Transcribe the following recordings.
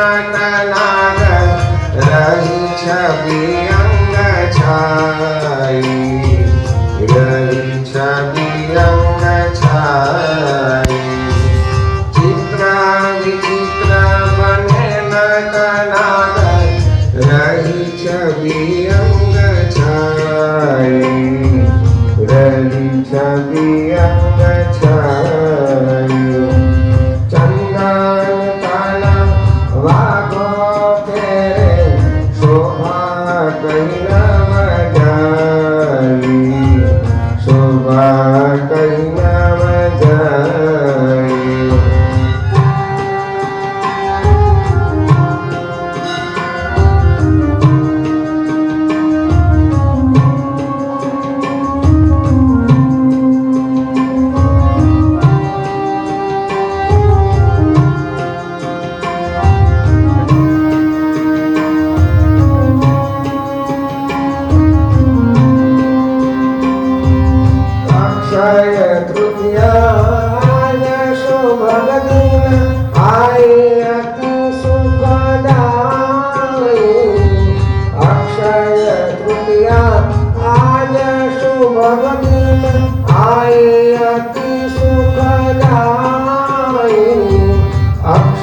વિચિત્ર બને નટનાગ રહી છબી અંગ છાઈ રહી છબી અંગ છાઈ ચિત્ર વિચિત્ર બને નટનાગ રહી છબી અંગ છાઈ રહી છબી અંગ છાઈ तुम्हा करिना मज़ा।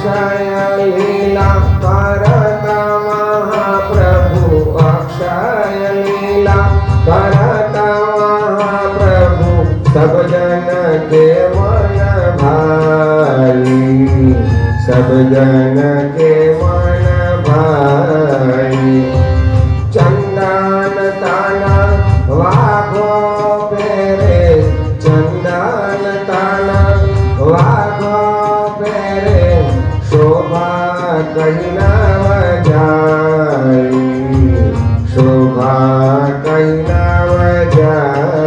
अक्षय लीला भरत महाप्रभु अक्षय लीला भरत महाप्रभु, सब जन के मन भाई सब जन के मन भाई બ્રહ્મા કૈલાવજા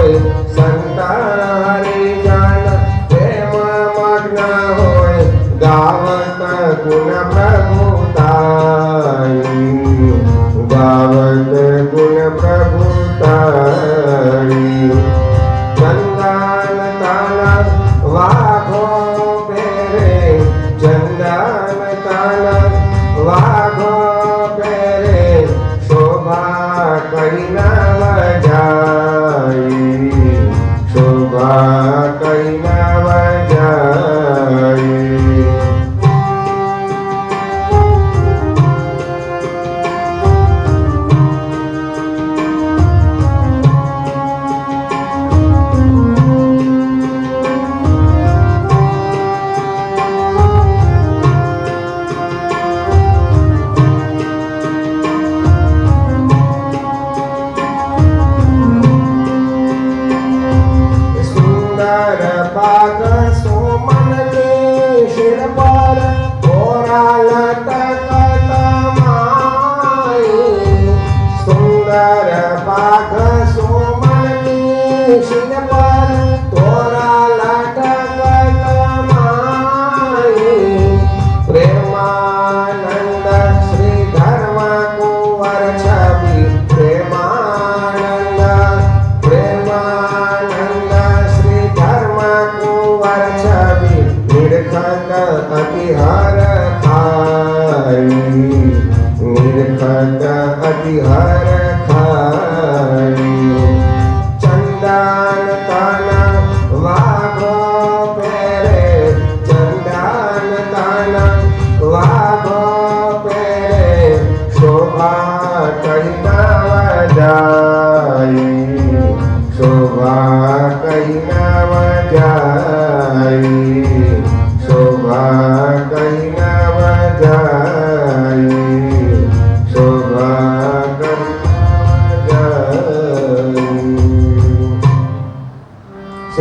होय संतारे जाण प्रेम मग्न होय गावत गुण प्रभुताई गावत गुण प्रभुताई Sarapaka ಭದ ಅತಿಹಾರ ಖಾರಿ ಚಂದಾನ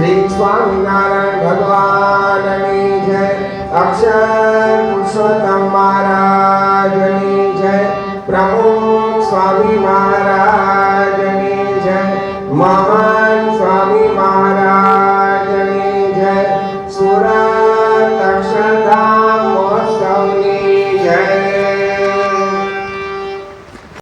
श्री स्वामीनारायण भगवान की जय अक्षर पुरुषोत्तम महाराज की जय प्रमुख स्वामी महाराज की जय महा